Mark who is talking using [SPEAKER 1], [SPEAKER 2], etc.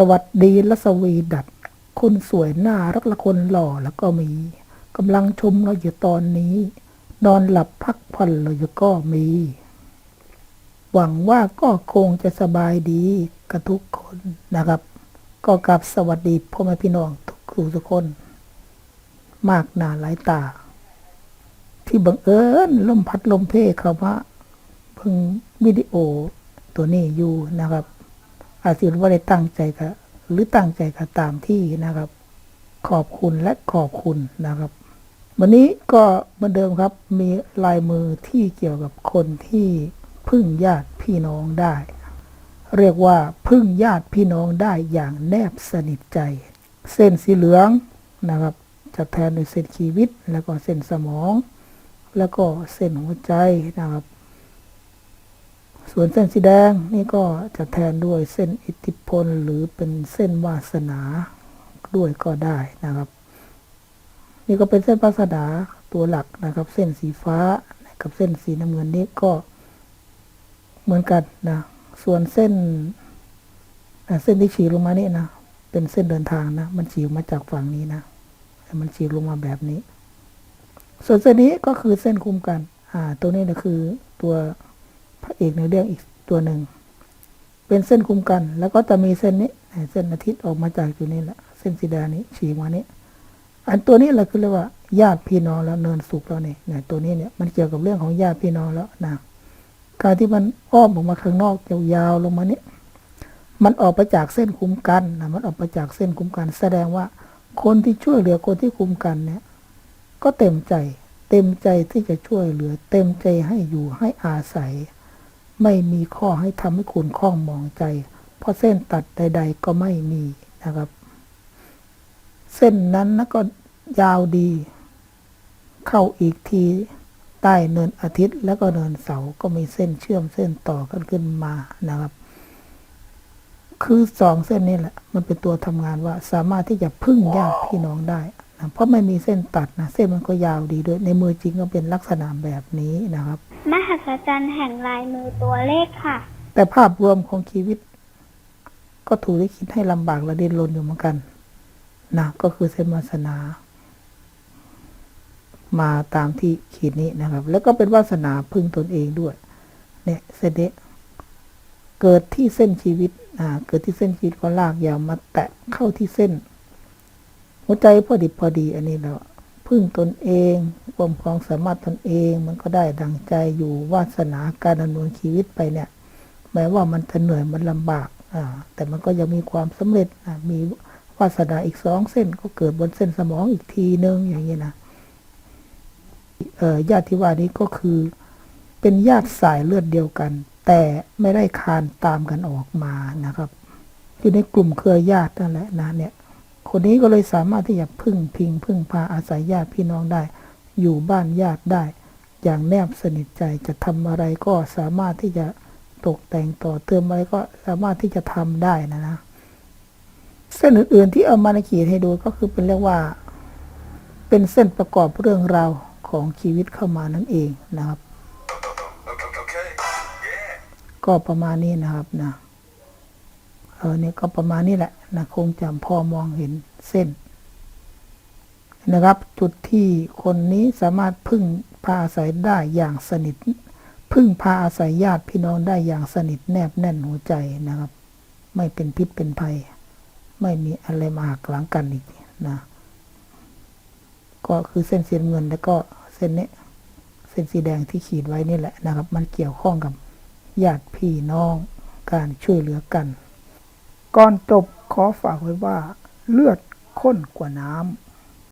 [SPEAKER 1] สวัสดีและสวีดัตคนสวยน่ารักละคนหล่อแล้วก็มีกำลังชมเราอยู่ตอนนี้ นอนหลับพักผ่อนเราอยู่ก็มี หวังว่าก็คงจะสบายดีกับทุกคนนะครับ ก็กลับสวัสดีพ่อแม่พี่น้องทุกครูทุกคน มากหนาหลายตา ที่บังเอิญลมพัดลมเพเขามาเพิ่งวิดีโอตัวนี้อยู่นะครับ อาจจะว่าได้ตั้งใจกับหรือตั้งใจกับตามที่นะครับ ขอบคุณและขอบคุณนะครับ วันนี้ก็เหมือนเดิมครับมีลายมือที่เกี่ยวกับคนที่พึ่งญาติพี่น้องได้ เรียกว่าพึ่งญาติพี่น้องได้อย่างแนบสนิทใจ เส้นสีเหลืองนะครับ จะแทนด้วยเส้นชีวิต แล้วก็เส้นสมอง แล้วก็เส้นหัวใจนะครับ ส่วนเส้นสีแดงนี่ก็จะแทนด้วยเส้นอิทธิพลหรือเป็นเส้นวาสนาด้วยก็ได้นะครับ นี่ก็เป็นเส้นวาสนาตัวหลักนะครับ เส้นสีฟ้ากับเส้นสีน้ำเงินนี้ก็เหมือนกันนะส่วนเส้นอะเส้นที่ฉีกลงมานี่นะเป็นเส้นเดินทางนะมันฉีกมาจากฝั่งนี้นะมันฉีกลงมาแบบนี้ ส่วนเส้นนี้ก็คือเส้นคุมกัน อ่า ตัวนี้นะคือตัว พระเอกในเรื่องอีกตัวหนึ่ง เป็นเส้นคุมกัน แล้วก็จะมีเส้นนี้เส้นอาทิตย์ออกมาจากตัวนี้แหละเส้นสีแดงนี้ฉีกมานี้ อันตัวนี้แหละคือเรียกว่าญาติพี่น้องแล้วเนินสุขแล้วเนี่ยเนี่ยตัวนี้เนี่ยมันเกี่ยวกับเรื่องของญาติพี่น้องแล้วนะการที่มันอ้อมออกมาข้างนอกยาวๆลงมานี้มันออกไปจากเส้นคุ้มกันนะมันออกไปจากเส้นคุ้มกัน แสดงว่าคนที่ช่วยเหลือคนที่คุ้มกันเนี่ย ก็เต็มใจ เต็มใจที่จะช่วยเหลือ เต็มใจให้อยู่ให้อาศัย ไม่มีข้อให้ทำให้คุณข้องมองใจ เพราะเส้นตัดใด ๆ ก็ไม่มีนะครับ เส้นนั้นนะก็ยาวดี เข้าอีกทีใต้เนินอาทิตย์แล้วก็เนินเสาก็มีเส้นเชื่อมเส้นต่อกันขึ้นมานะครับ คือสองเส้นนี้แหละ มันเป็นตัวทำงานว่าสามารถที่จะพึ่งญาติพี่น้องได้นะเพราะไม่มีเส้นตัดนะเส้นมันก็ยาวดีด้วยในมือจริงก็เป็นลักษณะแบบนี้นะครับ
[SPEAKER 2] มหัศจรรย์แห่งลายมือตัวเลขค่ะ
[SPEAKER 1] แต่ภาพรวมของชีวิต ก็ถูกได้คิดให้ลำบากและดิ้นรนอยู่เหมือนกันนะก็คือเส้นวาสนา มาตามที่ขีดนี้นะครับ แล้วก็เป็นวาสนาพึ่งตนเองด้วย เนี่ยเส้นนี้เกิดที่เส้นชีวิตอ่าเกิดที่เส้นชีวิตก็ลากยาวมาแตะเข้าที่เส้น หัวใจพอดีพอดี อันนี้เรา พึ่งตนเองความความสามารถตนเอง มันก็ได้ดังใจอยู่วาสนาการดำเนินชีวิตไปเนี่ย แม้ว่ามันจะเหนื่อยมันลำบากอ่าแต่มันก็ยังมีความสำเร็จอ่ามีวาสนาอีกสองเส้นก็เกิดบนเส้นสมองอีกทีนึงอย่างนี้นะเออญาติที่ว่านี้ก็คือเป็นญาติสายเลือดเดียวกัน แต่ไม่ได้คานตามกันออกมานะครับ อยู่ในกลุ่มเครือญาตินั่นแหละนะเนี่ย คนนี้ก็เลยสามารถที่จะพึ่งพิง พึ่งพาอาศัยญาติพี่น้องได้ อยู่บ้านญาติได้ อย่างแนบสนิทใจจะทำอะไรก็สามารถที่จะตกแต่งต่อเติมอะไรก็สามารถที่จะทำได้นะนะเส้นอื่นๆที่เอามาในขีดให้ดูก็คือเป็นเรียกว่า เป็นเส้นประกอบเรื่องราวของชีวิตเข้ามานั่นเองนะครับ
[SPEAKER 3] Okay. Yeah.
[SPEAKER 1] ก็ประมาณนี้นะครับนะ เออเนี่ยก็ประมาณนี้แหละนะคงจะพอมองเห็นเส้น นะครับ จุดที่คนนี้สามารถพึ่งพาอาศัยได้อย่างสนิท พึ่งพาอาศัยญาติพี่น้องได้อย่างสนิทแนบแน่นหัวใจนะครับ ไม่เป็นพิษเป็นภัย ไม่มีอะไรมาหักหลังกันอีกนะก็คือเส้นสีน้ำเงินแล้วก็เส้นนี้เส้นสีแดงที่ขีดไว้นี่แหละนะครับ มันเกี่ยวข้องกับญาติพี่น้องการช่วยเหลือกัน ก่อนจบขอฝากไว้ว่า เลือดข้นกว่าน้ำ